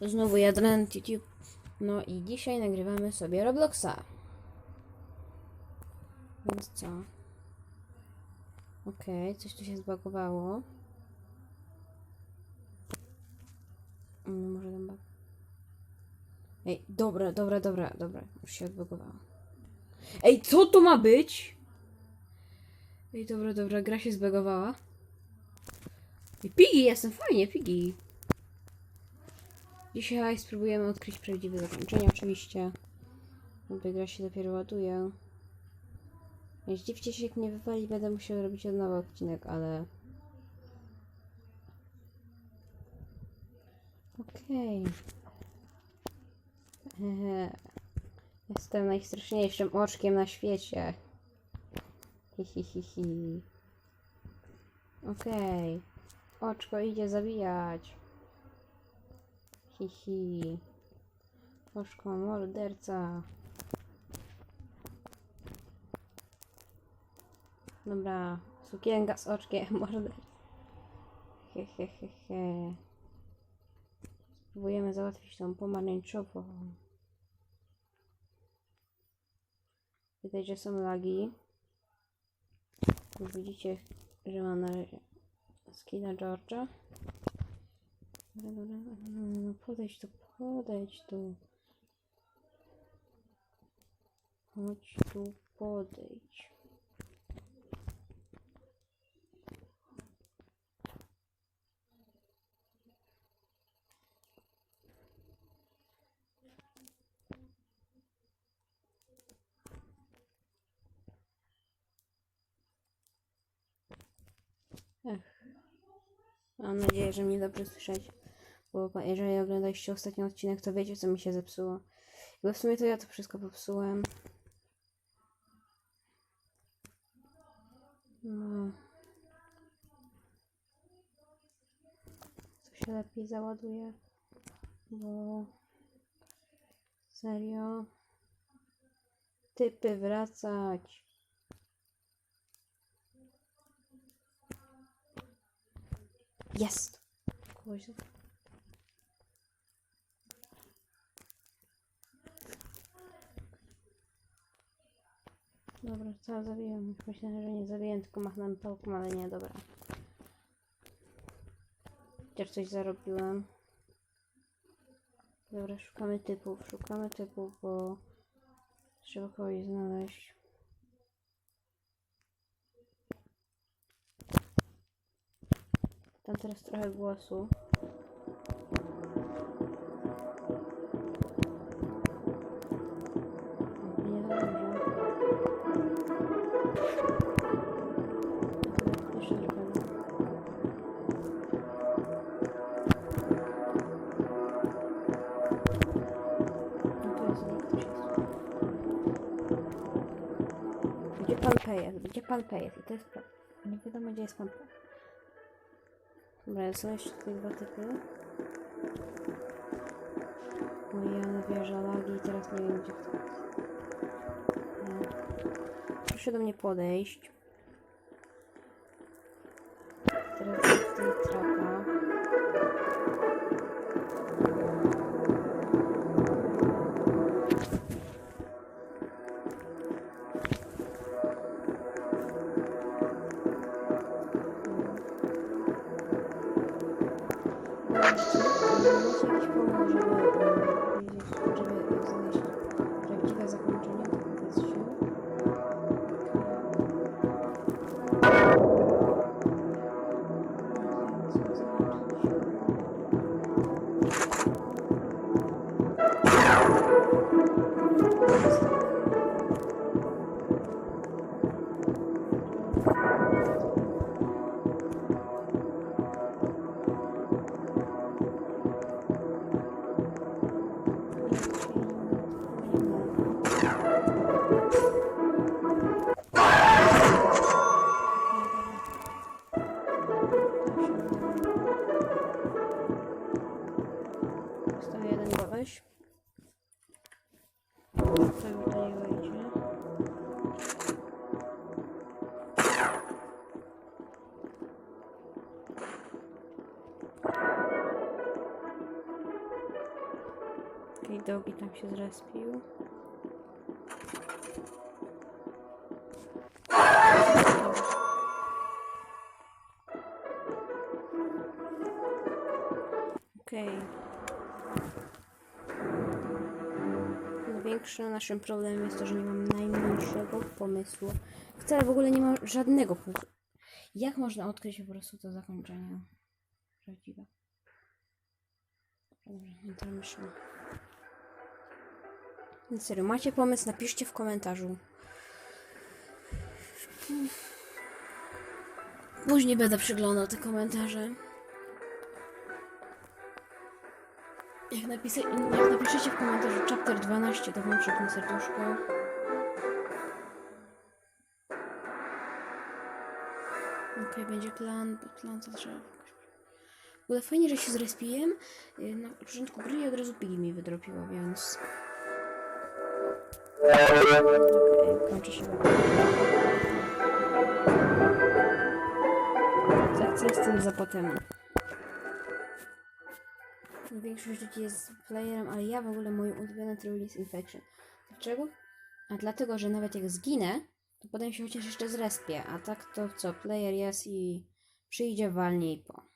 Znowu jeden YouTube. No i dzisiaj nagrywamy sobie Robloxa. Więc co? Okej, coś tu się zbagowało. Mm, Może tam. Ej, dobra, dobra, dobra, dobra. Już się odbagowało. Ej, co to ma być? Ej, dobra, dobra, gra się zbagowała. Ej, Piggy, jestem fajnie, Piggy. Dzisiaj spróbujemy odkryć prawdziwe zakończenie, oczywiście. Gdy gra się dopiero ładuje. Nie zdziwcie się, jak mnie wywali, będę musiał robić od nowa odcinek, ale... Okej. Ehe. Jestem najstraszniejszym oczkiem na świecie. Hi, hi, hi, hi. Okej. Oczko idzie zabijać. Hi, hi. Oczko morderca. Dobra. Sukienka z oczkiem morderca. He, he, he, he. Spróbujemy załatwić tą pomarańczową. Widać, że są lagi. Widzicie, że mam na razie skina George'a. Dobra, dobra, no, no, podejdź tu, podejdź tu. Chodź tu, podejdź. Ech. Mam nadzieję, że mnie dobrze słyszeć. Bo jeżeli oglądaliście ostatni odcinek, to wiecie, co mi się zepsuło. Bo w sumie to ja to wszystko popsułem. No. Co się lepiej załaduje? Bo... Serio? Typy wracać. Jest! Kuźwa. Dobra, co zabiłem? Myślałem, że nie zabiłem, tylko machnąłem pałką, ale nie, dobra. Chociaż coś zarobiłem. Dobra, szukamy typów, szukamy typów, bo trzeba kogoś znaleźć. Tam teraz trochę głosu. Pan P jest? I to jest P. Nie wiadomo gdzie jest pan P. Dobra, są jeszcze tutaj dwa typy. O ja wieża lagi i teraz nie wiem gdzie kto jest. Nie. Proszę do mnie podejść. Teraz tutaj trapa. Dogi tam się zrespił. Okej. Największym naszym problemem jest to, że nie mam najmniejszego pomysłu. Wcale w ogóle nie mam żadnego pomysłu. Jak można odkryć po prostu to zakończenie prawdziwe? Dobra, nie. Serio, macie pomysł? Napiszcie w komentarzu. Później będę przeglądał te komentarze. Jak, napisa- jak napiszecie w komentarzu chapter 12, to wam przypnę serduszko. Okej, będzie plan, bo plan to trzeba. W ogóle fajnie, że się zrespiłem. y, Na początku gry i od razu pigi mi wydropiło, więc... Okej, kończy się Co, co jest tym za potem? Większość ludzi jest playerem, ale ja w ogóle moim ulubionym trybem jest Infection. Dlaczego? A dlatego, że nawet jak zginę, to potem się chociaż jeszcze zrespię, a tak to co, player jest i przyjdzie walniej po.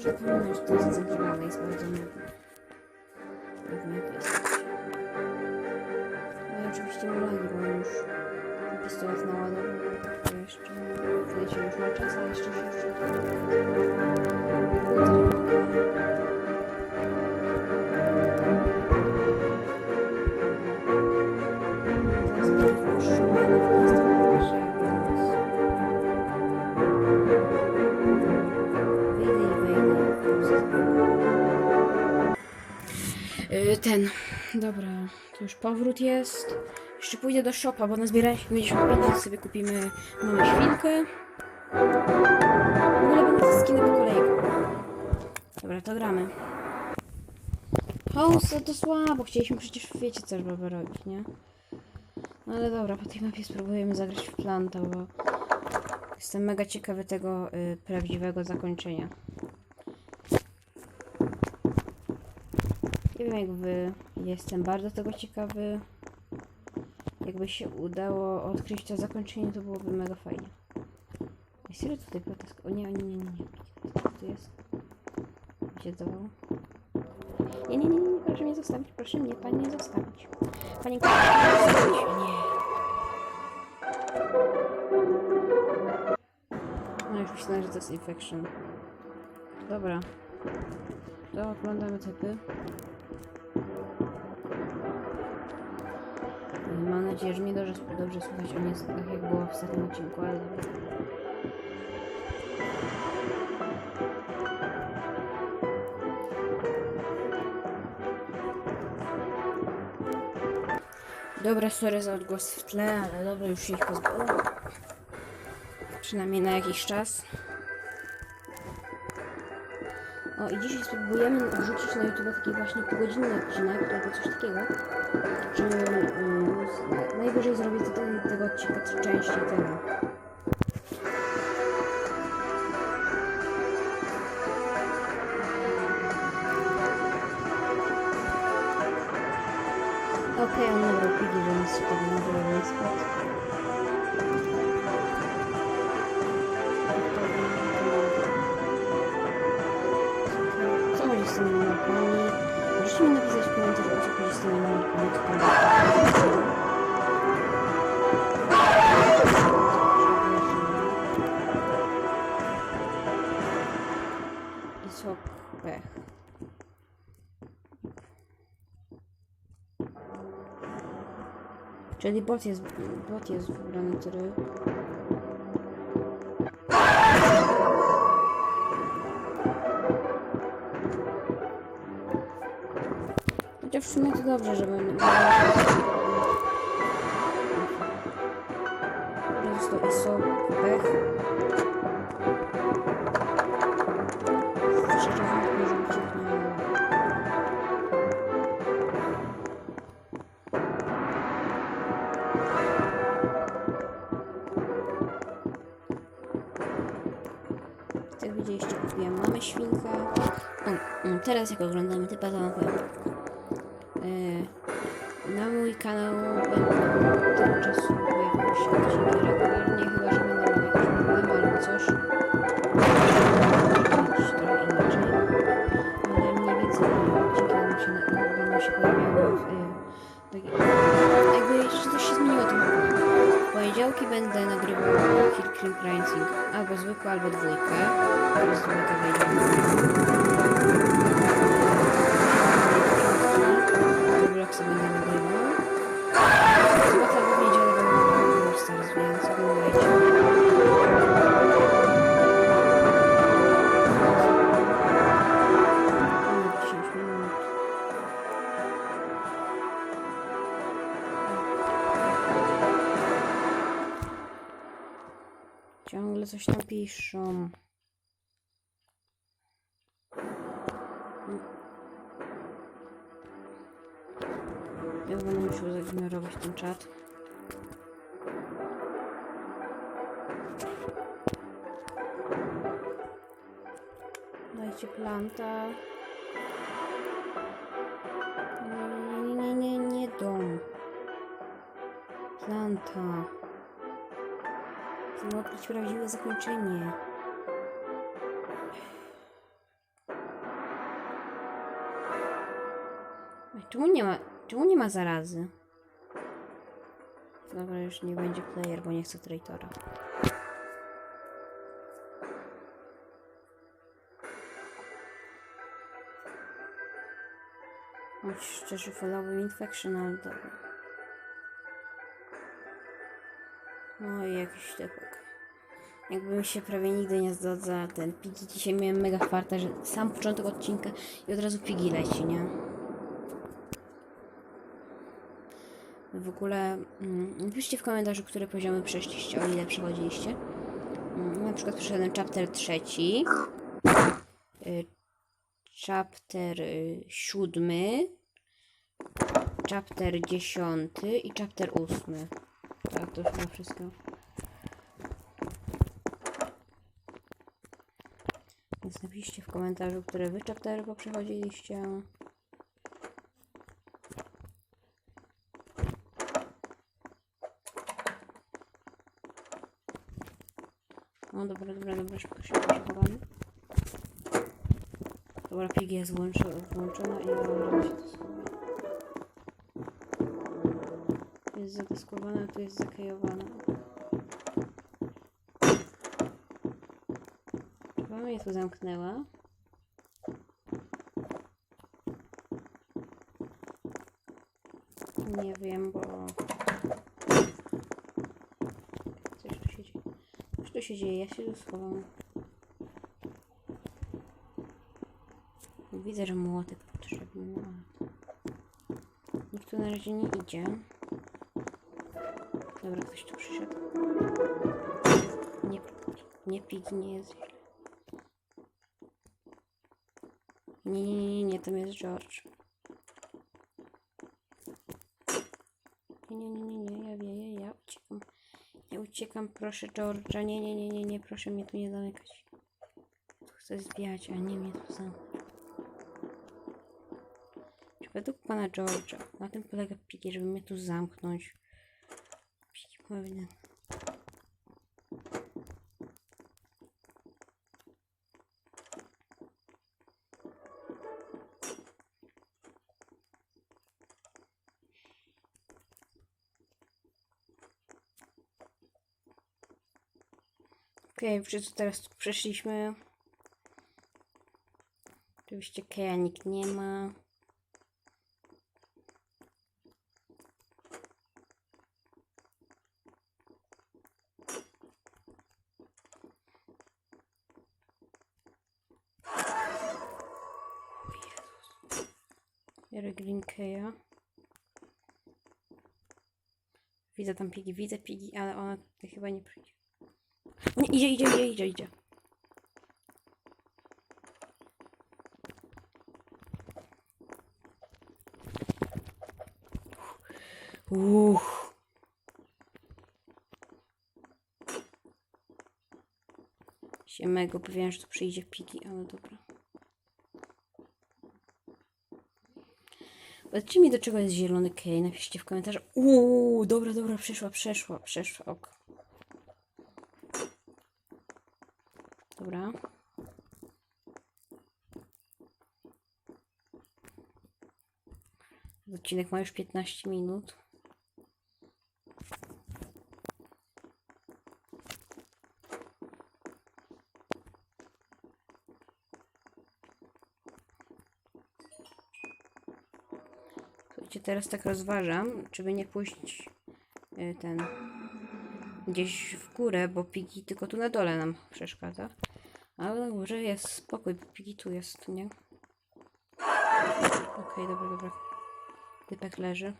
Szkoda, że nie można pominąć, to jest centralne jest bardzo nudne. Jak jest. No i oczywiście mam lagi, bo już pistolet naładował. To jeszcze... Się już ma czas, a jeszcze się jeszcze... to już powrót jest. Jeszcze pójdę do shopa, bo nazbierałem 55, sobie kupimy mamy świnkę. W ogóle będę te po kolei. Dobra, to gramy. House to słabo, chcieliśmy przecież wiecie co żeby robić, nie? No ale dobra, po tej mapie spróbujemy zagrać w planta, bo jestem mega ciekawy tego y, prawdziwego zakończenia. Nie wiem jak wy, jestem bardzo tego ciekawy. Jakby się udało odkryć to zakończenie, to byłoby mega fajnie. Ej, serio tutaj plotaska... O nie, o nie, nie, nie, nie. Co tu jest? Gdzie to? Nie, nie, nie, nie, proszę mnie zostawić, proszę mnie pani nie zostawić. Panie zostawić. Nie. No już myślałem, że to jest infection. Dobra. To oglądamy typy. Mam nadzieję, że mnie dobrze, dobrze słychać o nie tak jak było w ostatnim odcinku, ale dobra. Dobra, sorry za odgłos w tle, ale dobra, już się ich pozbyłem. Przynajmniej na jakiś czas. I dzisiaj spróbujemy wrzucić na YouTube taki właśnie półgodzinny odcinek albo coś takiego. Czy yy, najwyżej zrobię tutaj tego odcinka części tyle. Czyli bot jest, bot jest wybrany tryb. Chociaż w sumie to dobrze, że będę... teraz jak oglądamy typa, to. E, na mój kanał będą tego czasu pojawiały się odcinki regularnie, chyba że będą miał jakiś problem albo coś. Trochę inaczej. Ale mniej więcej odcinki będą się, się pojawiały w, e, takie, jakby jeszcze coś się zmieniło to w poniedziałki będę nagrywał Kill Cream Rising albo zwykłą, albo dwójkę. Teraz dwójka wejdzie. Robloxa będę nagrywał. Sobota w niedzielę nagrywał Brawl Stars, więc oglądajcie. Ponad 10 minut. Ciągle coś tam piszą. Będę musiał zignorować ten czat. Dajcie planta. Nie, nie, nie, nie, dom. Planta. Miało być prawdziwe zakończenie. Czemu nie ma, czemu nie ma zarazy? Dobra, już nie będzie player, bo nie chcę traitora. Choć szczerze wolałbym infection, ale dobra. No i jakiś typek. Jakbym się prawie nigdy nie zdodza ten pigi. Dzisiaj miałem mega farta, że sam początek odcinka i od razu pigi leci, nie? W ogóle mm, napiszcie w komentarzu, które poziomy przeszliście, o ile przechodziliście. Mm, na przykład przeszedłem chapter trzeci, y, chapter y, siódmy, chapter dziesiąty i chapter ósmy. Tak, to już chyba wszystko. Więc napiszcie w komentarzu, które wy chaptery poprzechodziliście. No dobra, dobra, dobra, szybko, szybko chowamy. Dobra, pig jest włączona, włączona i możemy się to. Jest zadeskowana, tu jest zakejowana. Chyba mnie tu zamknęła. Nie wiem, bo... Coś tu się dzieje. Coś tu się dzieje, ja się tu schowam. Widzę, że młotek potrzebny. Nikt tu na razie nie idzie. Dobra, ktoś tu przyszedł. Nie, nie pigi, nie jest źle. Nie, nie, nie, nie, tam jest George. Nie, nie, nie, nie, nie, ja wieję, ja uciekam. Uciekam, proszę George'a. Nie, nie, nie, nie, nie, proszę mnie tu nie zamykać. Tu chcę zbijać, a nie mnie tu zamknąć. Czy według pana George'a na tym polega pigi, żeby mnie tu zamknąć? Pigi powinien. Okej, wszyscy teraz tu przeszliśmy. Oczywiście Keja nikt nie ma. Biorę Green Keja. Widzę tam pigi, widzę pigi, ale ona tutaj chyba nie przyjdzie. Nie, idzie, idzie, idzie, idzie, idzie. Uff. Się mega obawiałem, że tu przyjdzie pigi, ale dobra. Powiedzcie mi, do czego jest zielony kej. Napiszcie w komentarzu. Uuu, dobra, dobra, przeszła, przeszła, przeszła. Ok. Dobra. Odcinek ma już 15 minut. Słuchajcie, teraz tak rozważam, czy by nie pójść y, ten gdzieś w górę, bo Pigi tylko tu na dole nam przeszkadza. Ale na górze jest spokój, Pigi tu jest, nie? Okej, dobra, dobra. Typek leży.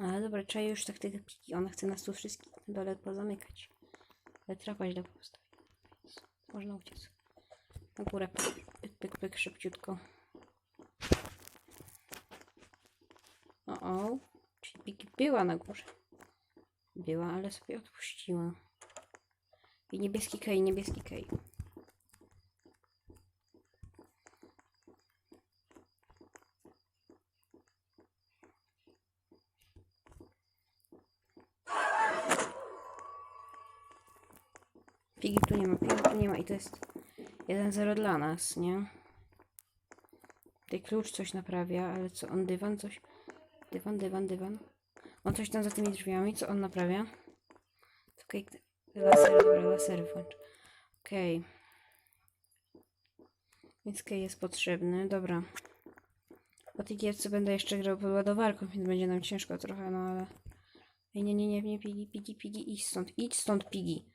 Ale dobra, trzeba już tak tego Pigi. Ona chce nas tu wszystkich na dole pozamykać. Ale trapa źle Można uciec. Na górę pyk, pyk, pyk szybciutko. O, o. Czyli Piki była na górze. Była, ale sobie odpuściła. I niebieski kej, niebieski kej. Pigi tu nie ma, pigi tu nie ma i to jest 1-0 dla nas, nie? Tutaj klucz coś naprawia, ale co, on dywan coś... Dywan, dywan, dywan. On coś tam za tymi drzwiami, co on naprawia? Okej, laser, dobra, laser włącz. Okej. Więc kej jest potrzebny, dobra. Po tej gierce będę jeszcze grał pod ładowarką, więc będzie nam ciężko trochę, no ale... Nie, nie, nie, nie, pigi, pigi, pigi, idź stąd, idź stąd, pigi.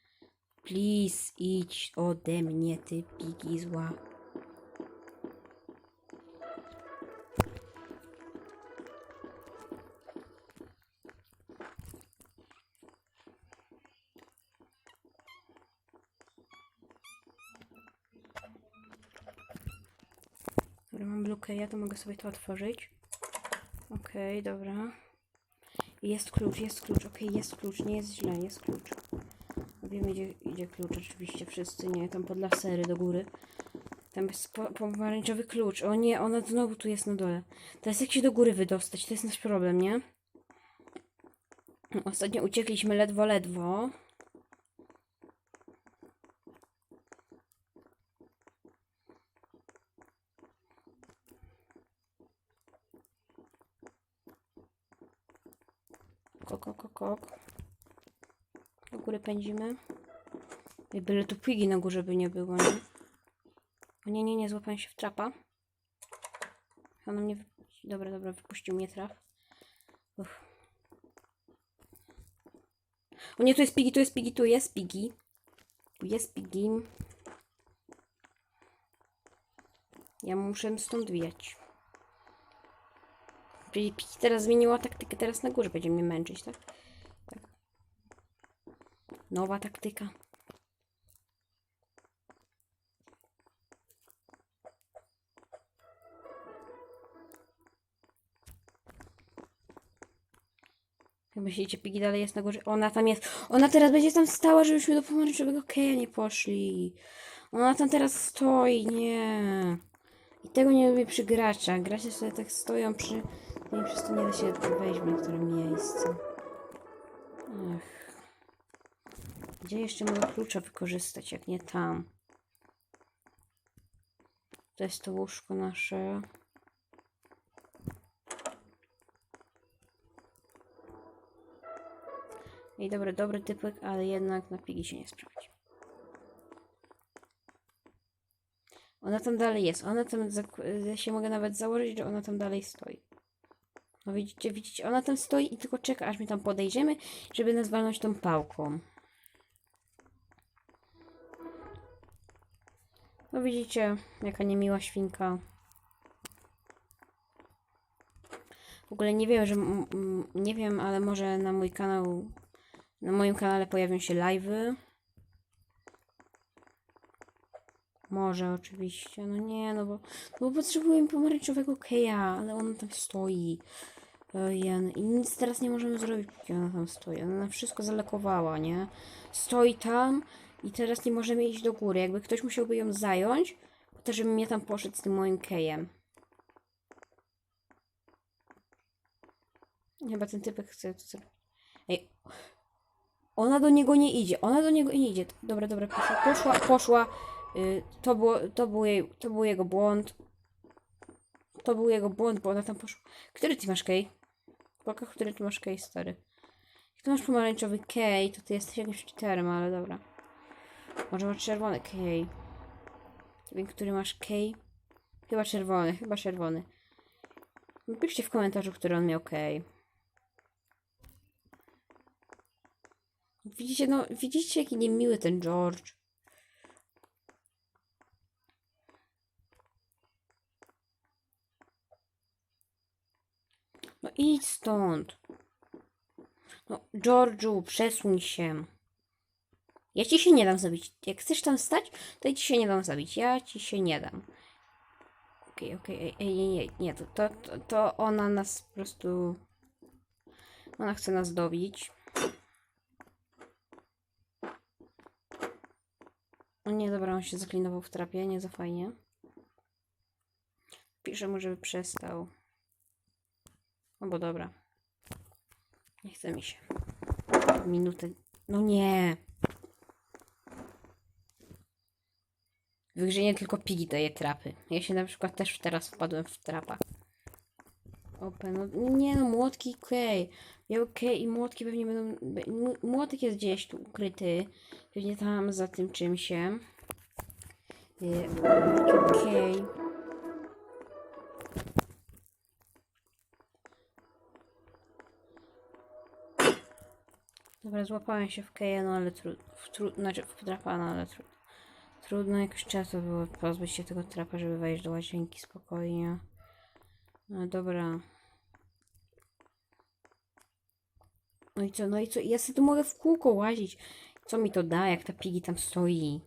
Please, idź ode mnie, ty pigi zła. Dobra, mam blukę, ja to mogę sobie to otworzyć. Okej, dobra. Jest klucz, jest klucz, okej, jest klucz, nie jest źle, jest klucz. Wiem, idzie, idzie klucz, oczywiście, wszyscy, nie, tam pod lasery do góry. Tam jest po, pomarańczowy klucz. O nie, ona znowu tu jest na dole. Teraz jak się do góry wydostać? To jest nasz problem, nie? Ostatnio uciekliśmy ledwo, ledwo. Pędzimy. I byle tu pigi na górze by nie było, nie? O nie, nie, nie, złapałem się w trapa. Ona mnie... Dobra, dobra, wypuścił mnie traf. Uff. O nie, tu jest pigi, tu jest pigi, tu jest pigi. Tu jest pigi. Ja muszę stąd wijać. Czyli Piki teraz zmieniła taktykę, teraz na górze będzie mnie męczyć, tak. Nowa taktyka. Myślicie, Pigi dalej jest na górze? Ona tam jest. Ona teraz będzie tam stała, żebyśmy do pomarańczowego keja nie poszli. Ona tam teraz stoi, nie. I tego nie lubię przy graczach. Gracze sobie tak stoją przy... I przez to nie da się wejść w niektóre miejsce. Ech. Gdzie jeszcze mogę klucza wykorzystać, jak nie tam? To jest to łóżko nasze. I dobry, dobry typek, ale jednak na pigi się nie sprawdzi. Ona tam dalej jest. Ona tam, ja się mogę nawet założyć, że ona tam dalej stoi. No widzicie, widzicie, ona tam stoi i tylko czeka, aż my tam podejdziemy, żeby nas walnąć tą pałką. No widzicie, jaka niemiła świnka. W ogóle nie wiem, że nie wiem, ale może na mój kanał, na moim kanale pojawią się live'y. Może oczywiście, no nie, no bo, no bo potrzebujemy pomarańczowego keja, ale on tam stoi. Ojej, i nic teraz nie możemy zrobić, póki ona tam stoi. Ona wszystko zalekowała, nie? Stoi tam i teraz nie możemy iść do góry. Jakby ktoś musiałby ją zająć, to, żebym mnie tam poszedł z tym moim kejem. Chyba ten typek chce to zrobić. Ej. Ona do niego nie idzie. Ona do niego nie idzie. Dobra, dobra, poszła, poszła, poszła. Y, to, było, to, był jej, to był jego błąd. To był jego błąd, bo ona tam poszła. Który ty masz kej? Pokaż, który ty masz kej, stary. Jak ty masz pomarańczowy kej, to ty jesteś jakimś cheaterem, ale dobra. Może masz czerwony kej. Wiem, który masz kej. Chyba czerwony, chyba czerwony. Napiszcie w komentarzu, który on miał kej. Widzicie, no, widzicie, jaki niemiły ten George. No idź stąd. No, George'u, przesuń się. Ja ci się nie dam zabić. Jak chcesz tam stać, to ja ci się nie dam zabić. Ja ci się nie dam. Okej, okej, ej, ej, nie, nie, nie, to, to, to, ona nas po prostu... Ona chce nas dobić. Nie, dobra, on się zaklinował w trapie, nie za fajnie. Piszę mu, żeby przestał. No bo dobra. Nie chce mi się. Minutę. No nie. W grze nie tylko Piggy daje trapy. Ja się na przykład też teraz wpadłem w trapa. Open, no nie no, młotki okej. Ja okej i młotki pewnie będą... Młotek jest gdzieś tu ukryty. Pewnie tam za tym czymś. Y, Okej. Dobra, złapałem się w keja, no ale trudno. Tru, znaczy w trapa, no ale trudno. Trudno jakoś często było pozbyć się tego trapa, żeby wejść do łazienki spokojnie. No dobra. No i co, no i co? Ja sobie tu mogę w kółko łazić. Co mi to da, jak ta pigi tam stoi?